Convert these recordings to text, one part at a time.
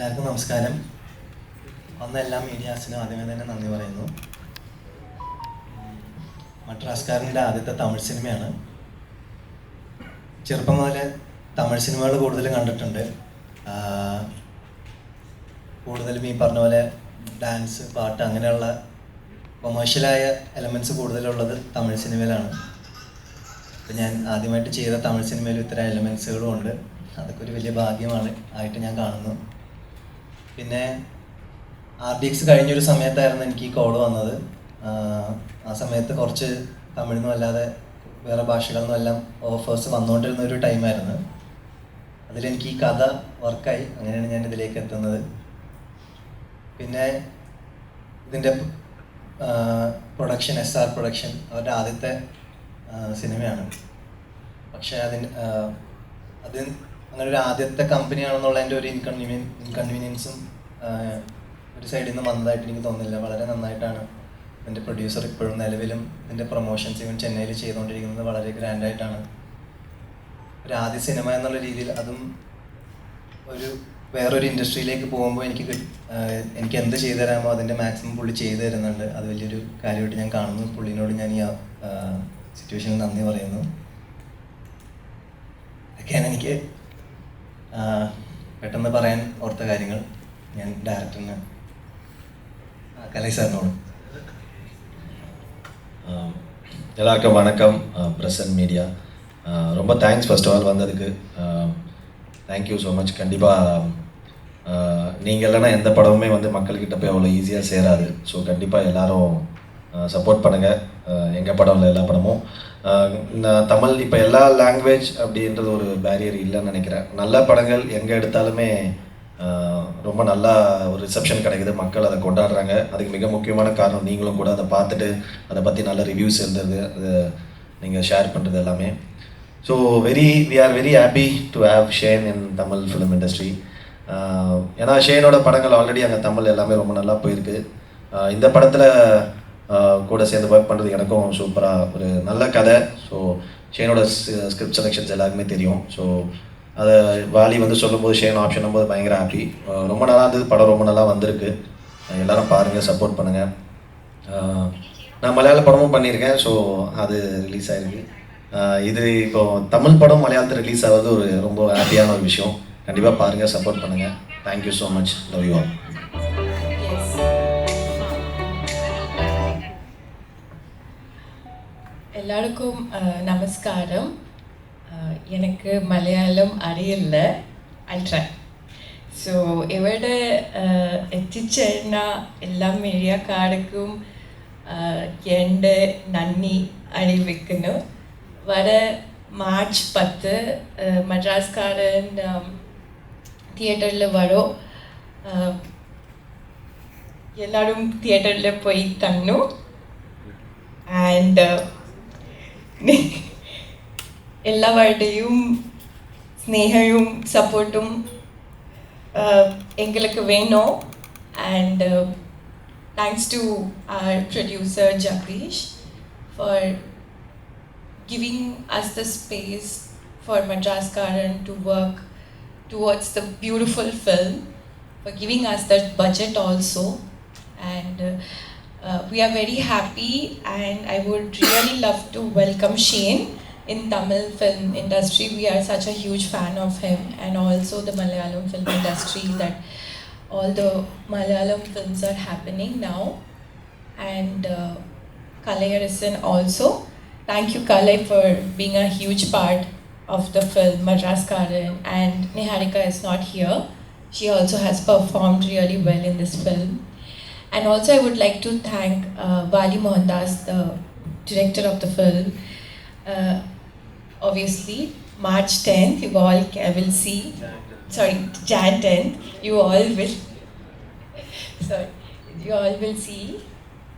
എല്ലാവർക്കും നമസ്കാരം. വന്ന എല്ലാ മീഡിയാസിനും ആദ്യമേ തന്നെ നന്ദി പറയുന്നു. മട്രാസ്കാരന്റെ ആദ്യത്തെ തമിഴ് സിനിമയാണ്. ചെറുപ്പം മുതലേ തമിഴ് സിനിമകൾ കൂടുതൽ കണ്ടിട്ടുണ്ട്. കൂടുതലും ഈ പറഞ്ഞ പോലെ ഡാൻസ് പാട്ട് അങ്ങനെയുള്ള കൊമേഴ്ഷ്യലായ എലമെന്റ്സ് കൂടുതലുള്ളത് തമിഴ് സിനിമയിലാണ്. അപ്പം ഞാൻ ആദ്യമായിട്ട് ചെയ്ത തമിഴ് സിനിമയിൽ ഇത്തരം എലമെൻസുകളും ഉണ്ട്. അതൊക്കെ ഒരു വലിയ ഭാഗ്യമാണ്. ആയിട്ട് ഞാൻ കാണുന്നു. പിന്നെ ആർ ഡി എക്സ് കഴിഞ്ഞൊരു സമയത്തായിരുന്നു എനിക്ക് ഈ കോൾ വന്നത്. ആ സമയത്ത് കുറച്ച് തമിഴിന്നും അല്ലാതെ വേറെ ഭാഷകളിൽ എല്ലാം ഓഫേഴ്സ് വന്നുകൊണ്ടിരുന്ന ഒരു ടൈമായിരുന്നു അതിലെനിക്ക് ഈ കഥ വർക്കായി. അങ്ങനെയാണ് ഞാൻ ഇതിലേക്ക് എത്തുന്നത്. പിന്നെ ഇതിന്റെ പ്രൊഡക്ഷൻ എസ് ആർ പ്രൊഡക്ഷൻ അവരുടെ ആദ്യത്തെ സിനിമയാണ്. പക്ഷേ അതിന് ആ, അത് അങ്ങനെ ഒരു ആദ്യത്തെ കമ്പനിയാണെന്നുള്ളതിന്റെ ഒരു ഇൻകൺവീനിയൻ ഇൻകൺവീനിയൻസും ഒരു സൈഡിൽ നിന്ന് വന്നതായിട്ട് എനിക്ക് തോന്നുന്നില്ല. വളരെ നന്നായിട്ടാണ് എന്റെ പ്രൊഡ്യൂസർ ഇപ്പോഴും നിലവിലും എന്റെ പ്രൊമോഷൻസ് ഇവൻ ചെന്നൈയിൽ ചെയ്തുകൊണ്ടിരിക്കുന്നത് വളരെ ഗ്രാൻഡായിട്ടാണ് ഒരു ആദ്യ സിനിമ എന്നുള്ള രീതിയിൽ അതും ഒരു വേറൊരു ഇൻഡസ്ട്രിയിലേക്ക് പോകുമ്പോൾ എനിക്ക് എനിക്ക് എന്ത് ചെയ്തു തരാമോ അതിന്റെ മാക്സിമം പുള്ളി ചെയ്തു തരുന്നുണ്ട്. അത് വലിയൊരു കാര്യമായിട്ട് ഞാൻ കാണുന്നു. പുള്ളിനോട് ഞാൻ ഈ സിറ്റുവേഷനിൽ നന്ദി പറയുന്നു. ഇതൊക്കെയാണ് എനിക്ക് പെട്ടെന്ന് പറയാൻ ഓർത്ത കാര്യങ്ങൾ ഞാൻ ഡയറക്ടറിന് കലൈ സാറിനോട് ஆஹ் எல்லாருக்கும் வணக்கம் பிரசன்ட் மீடியா ரொம்ப தேங்க்ஸ் ஃபர்ஸ்ட் ஆஃப் ஆல் வந்ததுக்கு தேங்க்யூ ஸோ மச் கண்டிப்பாக நீங்கள் இல்லைன்னா எந்த படமுமே வந்து மக்கள்கிட்ட போய் அவ்வளோ ஈஸியாக சேராது ஸோ கண்டிப்பாக எல்லாரும் சப்போர்ட் பண்ணுங்கள் எங்கள் படம் இல்லை எல்லா படமும் ஆஹ் நான் தமிழ் இப்போ எல்லா லாங்குவேஜ் அப்படின்றது ஒரு பேரியர் இல்லைன்னு நினைக்கிறேன். நல்ல படங்கள் எங்கே எடுத்தாலுமே ரொம்ப நல்லா ஒரு ரிசப்ஷன் கிடைக்குது. மக்கள் அதை கொண்டாடுறாங்க. அதுக்கு மிக முக்கியமான காரணம் நீங்களும் கூட அதை பார்த்துட்டு அதை பற்றி நல்ல ரிவ்யூஸ் எழுதுறது அது நீங்கள் ஷேர் பண்ணுறது எல்லாமே. So very we are very happy to have Shane in Tamil film industry ஏன்னா ஷேனோட படங்கள் ஆல்ரெடி அங்கே தமிழ் எல்லாமே ரொம்ப நல்லா போயிருக்கு. இந்த படத்தில் கூட சேர்ந்து ஒர்க் பண்ணுறது எனக்கும் சூப்பராக ஒரு நல்ல கதை. ஸோ ஷேனோட ஸ்கிரிப்ட் செலெக்ஷன்ஸ் எல்லாருக்குமே தெரியும். ஸோ அதை வாலி வந்து சொல்லும்போது ஷேன் ஆப்ஷன் போது பயங்கர ஹாப்பி ரொம்ப நல்லா இருந்தது. படம் ரொம்ப நல்லா வந்திருக்கு. எல்லாரும் பாருங்கள் சப்போர்ட் பண்ணுங்கள் நான் மலையாள படமும் பண்ணியிருக்கேன். ஸோ அது ரிலீஸ் ஆகிருக்கு இது இப்போ தமிழ் படம் மலையாளத்தில் ரிலீஸ் ஆகிறது ஒரு ரொம்ப ஹாப்பியான ஒரு விஷயம். கண்டிப்பாக பாருங்கள் சப்போர்ட் பண்ணுங்கள் thank you so much love you all എല്ലാവർക്കും ആ, നമസ്കാരം ആ, എനിക്ക് മലയാളം അറിയില്ല ഐ ട്രൈ സോ ഇവിടെ ആ, എത്തിച്ചേർന്ന എല്ലാ മീഡിയക്കാർക്കും ആ, എൻ്റെ നന്ദി അറിയിക്കുന്നു വര മാർച്ച് പത്ത് ആ, മദ്രാസ്കാരൻ തിയേറ്ററിൽ വരോ ആ, എല്ലാവരും തിയേറ്ററിൽ പോയി തന്നു ആൻഡ് എല്ലാവരുടെയും സ്നേഹവും സപ്പോർട്ടും എங்களுக்கு വേണം and thanks to our producer Jagadeesh for giving us the space for Madras Karan to work towards the beautiful film, for giving us that budget also. And uh, uh, we are very happy, and I would really love to welcome Shane in Tamil film industry. We are such a huge fan of him, and also the Malayalam film industry. That all the Malayalam films are happening now, and uh, Kalai also. Thank you, Kalai, for being a huge part of the film Madras Karan, and Niharika is not here. She also has performed really well in this film. And also, I would like to thank uh, Vali Mohandas, the director of the film. Uh, obviously, March 10th, you all will see. Sorry, Jan 10th, you all will. sorry, you all will see.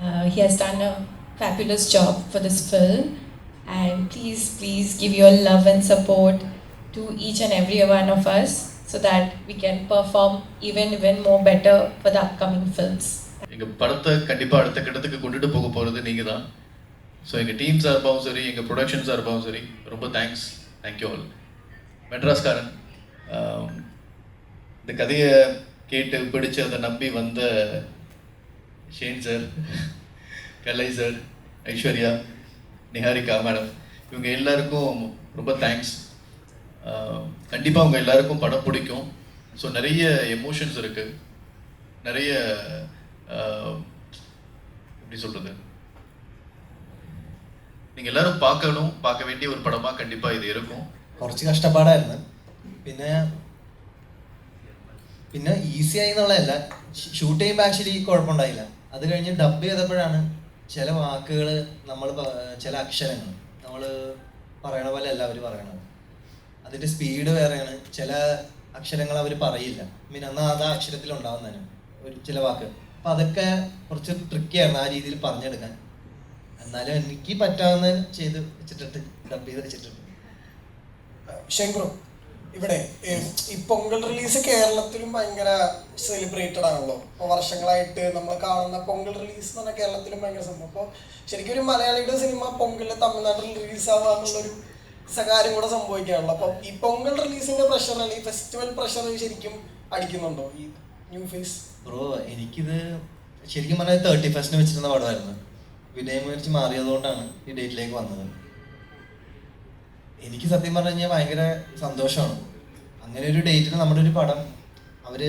Uh, he has done a fabulous job for this film. And please, please give your love and support to each and every one of us so that we can perform even even more better for the upcoming films. எங்கள் படத்தை கண்டிப்பாக அடுத்த கட்டத்துக்கு கொண்டுட்டு போக போகிறது நீங்கள் தான் ஸோ எங்கள் டீம் சார்பாகவும் சரி எங்கள் ப்ரொடக்ஷன் சார்பாகவும் சரி ரொம்ப தேங்க்ஸ் தேங்க்யூ ஆல் மெட்ராஸ்காரன் இந்த கதையை கேட்டு பிடிச்சு அதை நம்பி வந்த Shane sir Kalai sir Aishwarya Niharika madam இவங்க எல்லாருக்கும் ரொம்ப தேங்க்ஸ் கண்டிப்பாக அவங்க எல்லாருக்கும் படம் பிடிக்கும். ஸோ நிறைய எமோஷன்ஸ் இருக்குது நிறைய எப்படி சொல்கிறது நீங்கள் எல்லாரும் பார்க்கணும் பார்க்க வேண்டிய ஒரு படமாக கண்டிப்பாக இது இருக்கும் കുറച്ച് കഷ്ടപ്പാടായിരുന്നു പിന്നെ പിന്നെ ഈസി ആയി എന്നുള്ളതല്ല ഷൂട്ട് ചെയ്യുമ്പോൾ ആക്ച്വലി കുഴപ്പമുണ്ടായില്ല അത് കഴിഞ്ഞ് ഡബ് ചെയ്തപ്പോഴാണ് ചില വാക്കുകൾ നമ്മൾ ചില അക്ഷരങ്ങൾ നമ്മൾ പറയണ പോലെ അല്ല അവർ പറയണത് അതിൻ്റെ സ്പീഡ് വേറെയാണ് ചില അക്ഷരങ്ങൾ അവർ പറയില്ല മീൻ എന്നാൽ അത് ആ അക്ഷരത്തിൽ ഉണ്ടാവുന്നതിന് ഒരു ചില വാക്ക് അപ്പം അതൊക്കെ കുറച്ച് ട്രിക്കിയായിരുന്നു ആ രീതിയിൽ പറഞ്ഞെടുക്കാൻ. എന്നാലും എനിക്ക് പറ്റാവുന്ന ചെയ്ത് വെച്ചിട്ടുണ്ട് ഡബ് ചെയ്ത് വെച്ചിട്ടുണ്ട്. ഇവിടെ ഈ പൊങ്കൽ റിലീസ് കേരളത്തിലും ഭയങ്കര സെലിബ്രേറ്റഡ് ആണല്ലോ. ഇപ്പൊ വർഷങ്ങളായിട്ട് നമ്മൾ കാണുന്ന പൊങ്കൽ റിലീസ് എന്ന് പറഞ്ഞാൽ കേരളത്തിലും ഭയങ്കര സംഭവം. അപ്പോൾ ശരിക്കും ഒരു മലയാളിയുടെ സിനിമ പൊങ്കൽ തമിഴ്നാട്ടിൽ റിലീസ് ആവുക എന്നുള്ളൊരു സകാര്യം കൂടെ സംഭവിക്കാണല്ലോ. അപ്പോൾ ഈ പൊങ്കൽ റിലീസിന്റെ പ്രഷർ അല്ലെങ്കിൽ ഫെസ്റ്റിവൽ പ്രഷർ ശരിക്കും അടിക്കുന്നുണ്ടോ? ഈ ന്യൂ ഫേസ് ബ്രോ എനിക്കിത് ശരിക്കും പറഞ്ഞാൽ തേർട്ടി ഫസ്റ്റിന് വെച്ചിരുന്ന പടമായിരുന്നു. വിനയം മാറിയതുകൊണ്ടാണ് ഈ ഡേറ്റിലേക്ക് വന്നത്. എനിക്ക് സത്യം പറഞ്ഞു കഴിഞ്ഞാൽ ഭയങ്കര സന്തോഷമാണ്. അങ്ങനെ ഒരു ഡേറ്റിന് നമ്മുടെ ഒരു പടം അവർ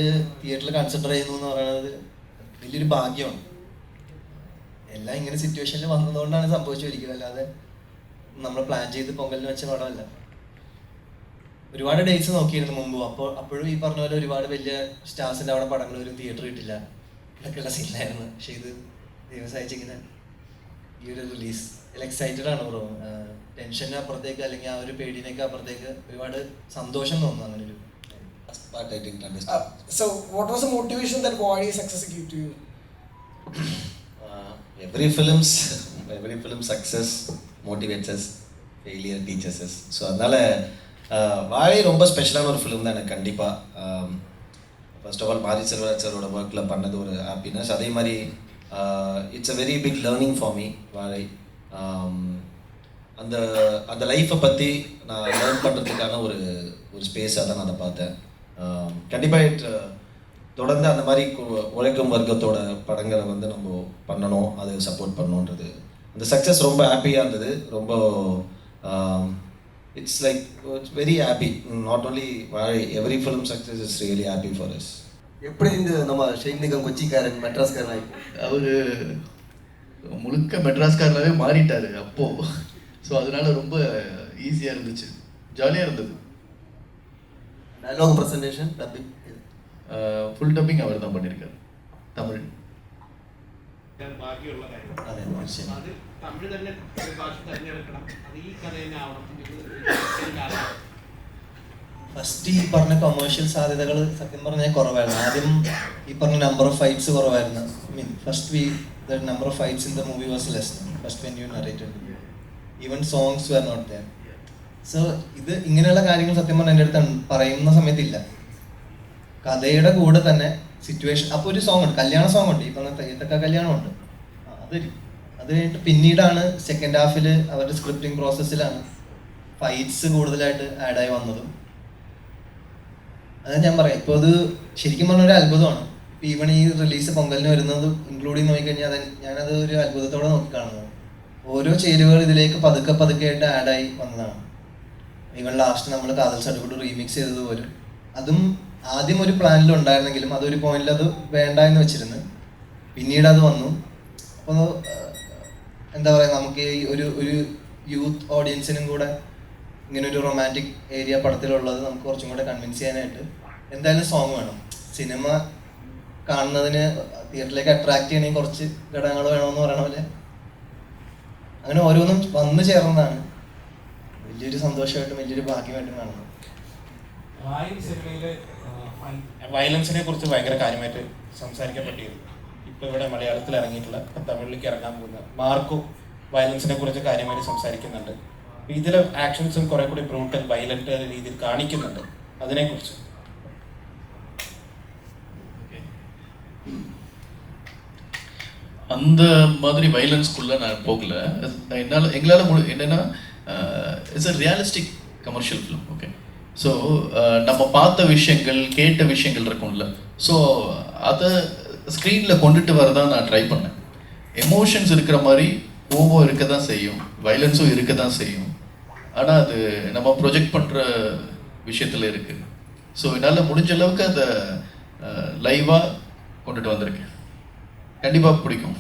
തിയേറ്ററിൽ കൺസിഡർ ചെയ്യുന്നു എന്ന് പറയുന്നത് വലിയൊരു ഭാഗ്യമാണ്. എല്ലാം ഇങ്ങനെ സിറ്റുവേഷനിൽ വന്നതുകൊണ്ടാണ് സംഭവിച്ചു അല്ലാതെ നമ്മൾ പ്ലാൻ ചെയ്ത് പൊങ്കലിന് വെച്ച പടമല്ല. ഒരുപാട് ഡേറ്റ്സ് നോക്കിയിരുന്നു മുമ്പ് അപ്പോൾ അപ്പോഴും ഈ പറഞ്ഞ പോലെ ഒരുപാട് വലിയ സ്റ്റാർസിന്റെ അവിടെ പടങ്ങൾ ഒരു തിയേറ്റർ കിട്ടില്ല ഇതൊക്കെയുള്ള സീനിലായിരുന്നു പക്ഷെ ഇത് ദൈവം സഹായിച്ചിങ്ങനെ ഈ ഒരു റിലീസ് എക്സൈറ്റഡ് ആണ് ബ്രോ ടെൻഷന് അപ്പുറത്തേക്ക് അല്ലെങ്കിൽ ആ ഒരു പേടിനൊക്കെ അപ്പുറത്തേക്ക് ഒരുപാട് സന്തോഷം തോന്നുന്നു അങ്ങനെ ഒരു Last part I didn't understand. So what was the motivation that body success give to you Uh, every films every film success motivates us failure teaches us so அதனால் வாழை ரொம்ப ஸ்பெஷலான ஒரு ஃபிலிம் தான் எனக்கு கண்டிப்பாக ஃபர்ஸ்ட் ஆஃப் ஆல் மாரி செல்வராஜ் சாரோட ஒர்க்கில் பண்ணது ஒரு ஹாப்பினஸ் அதே மாதிரி it's a very big learning for me வாழை அந்த அந்த லைஃப்பை பற்றி நான் லேர்ன் பண்ணுறதுக்கான ஒரு ஒரு ஸ்பேஸாக தான் நான் அதை பார்த்தேன். கண்டிப்பாக இட் தொடர்ந்து அந்த மாதிரி உழைக்கும் வர்க்கத்தோட படங்களை வந்து நம்ம பண்ணணும் அது சப்போர்ட் பண்ணணுன்றது. அந்த சக்ஸஸ் ரொம்ப ஹாப்பியாக இருந்தது. ரொம்ப it's like it's very happy not only why every film success is really happy for us. எப்படி இந்த நம்ம ஷெய்னிகம் கொச்சிக்காரன் மெட்ராஸ்காரன் அவர் முழுக்க மெட்ராஸ்காரனாகவே மாறிட்டார் அப்போது ஸோ அதனால ரொம்ப ஈஸியாக இருந்துச்சு. ஜாலியாக இருந்தது. Dialogue presentation dubbing full dubbing அவர் தான் பண்ணியிருக்காரு தமிழ். ബാക്കിയുള്ള കാര്യം. അതെ തീർച്ചയായും. അത് തമിഴ് തന്നെ ഒരു ഭാഷ തിരഞ്ഞെടുക്കണം. അത് ഈ കഥ തന്നെ ആവണം. ഇത് ഒരു കാരണം ഫസ്റ്റ് ഈ പറഞ്ഞ കൊമേഴ്ഷ്യൽ സാധ്യതകൾ സത്യം പറഞ്ഞാൽ കുറവായിരുന്നു. ആദ്യം ഈ പറഞ്ഞ നമ്പർ ഓഫ് ഫൈറ്റ്സ് കുറവായിരുന്നു. Mean first we the number of fights in the movie was less first when you narrated even songs were not there so ഇത് ഇങ്ങനെയുള്ള കാര്യങ്ങൾ സത്യം പറഞ്ഞാൽ എന്റെ അടുത്ത്. പറയുന്ന സമയത്തില്ല. കഥയുടെ കൂടെ തന്നെ സിറ്റുവേഷൻ അപ്പോൾ ഒരു സോങ് ഉണ്ട്. കല്യാണ സോങ് ഉണ്ട്. ഈ പറഞ്ഞ തയ്യത്തൊക്കെ കല്യാണം ഉണ്ട് അത് കഴിഞ്ഞിട്ട് പിന്നീടാണ് സെക്കൻഡ് ഹാഫിൽ അവരുടെ സ്ക്രിപ്റ്റിംഗ് പ്രോസസ്സിലാണ് ഫൈറ്റ്സ് കൂടുതലായിട്ട് ആഡായി വന്നതും. അതാ ഞാൻ പറയാം ഇപ്പോൾ അത് ശരിക്കും പറഞ്ഞ ഒരു അത്ഭുതമാണ്. ഇപ്പൊ ഈവൺ ഈ റിലീസ് പൊങ്കലിന് വരുന്നത് ഇൻക്ലൂഡ് ചെയ്ത് നോക്കിക്കഴിഞ്ഞാൽ അത് ഞാനത് ഒരു അത്ഭുതത്തോടെ നോക്കി കാണുന്നത്. ഓരോ ചേരുവകൾ ഇതിലേക്ക് പതുക്കെ പതുക്കെ ആയിട്ട് ആഡായി വന്നതാണ്. ഈവൺ ലാസ്റ്റ് നമ്മൾ കാതൽ സർട്ടിഫിക്കറ്റ് റീമിക്സ് ചെയ്തതുപോലും അതും ആദ്യം ഒരു പ്ലാനിൽ ഉണ്ടായിരുന്നെങ്കിലും അതൊരു പോയിന്റിൽ അത് വേണ്ട എന്ന് വെച്ചിരുന്നു. പിന്നീട് അത് വന്നു. അപ്പോൾ എന്താ പറയുക നമുക്ക് ഈ ഒരു ഒരു യൂത്ത് ഓഡിയൻസിനും കൂടെ ഇങ്ങനെ ഒരു റൊമാന്റിക് ഏരിയ പടത്തിലുള്ളത് നമുക്ക് കുറച്ചും കൂടെ കൺവിൻസ് ചെയ്യാനായിട്ട് എന്തായാലും സോങ് വേണം. സിനിമ കാണുന്നതിന് തിയേറ്ററിലേക്ക് അട്രാക്ട് ചെയ്യണമെങ്കിൽ കുറച്ച് ഘടകങ്ങൾ വേണമെന്ന് പറയണ പോലെ. അങ്ങനെ ഓരോന്നും വന്നു ചേർന്നതാണ്. വലിയൊരു സന്തോഷമായിട്ടും വലിയൊരു ഭാഗ്യമായിട്ടും കാണുന്നത്. വയലൻസിനെ കുറിച്ച് ഭയങ്കര കാര്യമായിട്ട് സംസാരിക്കപ്പെട്ടിരുന്നു ഇപ്പൊ ഇവിടെ മലയാളത്തിൽ ഇറങ്ങിയിട്ടുള്ള ഇപ്പൊ തമിഴിലേക്ക് ഇറങ്ങാൻ പോകുന്ന മാർക്കോ വയലൻസിനെ കുറിച്ച് കാര്യമായിട്ട് സംസാരിക്കുന്നുണ്ട് അപ്പൊ ഇതിലെ ആക്ഷൻസും കുറെ കൂടി ബ്രൂട്ടൽ വയലന്റ് രീതിയിൽ കാണിക്കുന്നുണ്ട് അതിനെക്കുറിച്ച് அந்த மாதிரி வைலன்ஸ்குள்ளே நான் போகல அது என்னால் எங்களால் முழு என்னென்னா it's a realistic commercial film okay so uh, நம்ம பார்த்த விஷயங்கள் கேட்ட விஷயங்கள் இருக்கும்ல. ஸோ அதை ஸ்க்ரீனில் கொண்டுட்டு வரதான் நான் ட்ரை பண்ணேன். எமோஷன்ஸ் இருக்கிற மாதிரி கோபம் இருக்க தான் செய்யும். வைலன்ஸும் இருக்க தான் செய்யும். ஆனால் அது நம்ம ப்ரொஜெக்ட் பண்ணுற விஷயத்தில் இருக்குது ஸோ என்னால் முடிஞ்ச அளவுக்கு அதை லைவாக கொண்டுட்டு வந்திருக்கேன். கண்டிப்பாக பிடிக்கும்.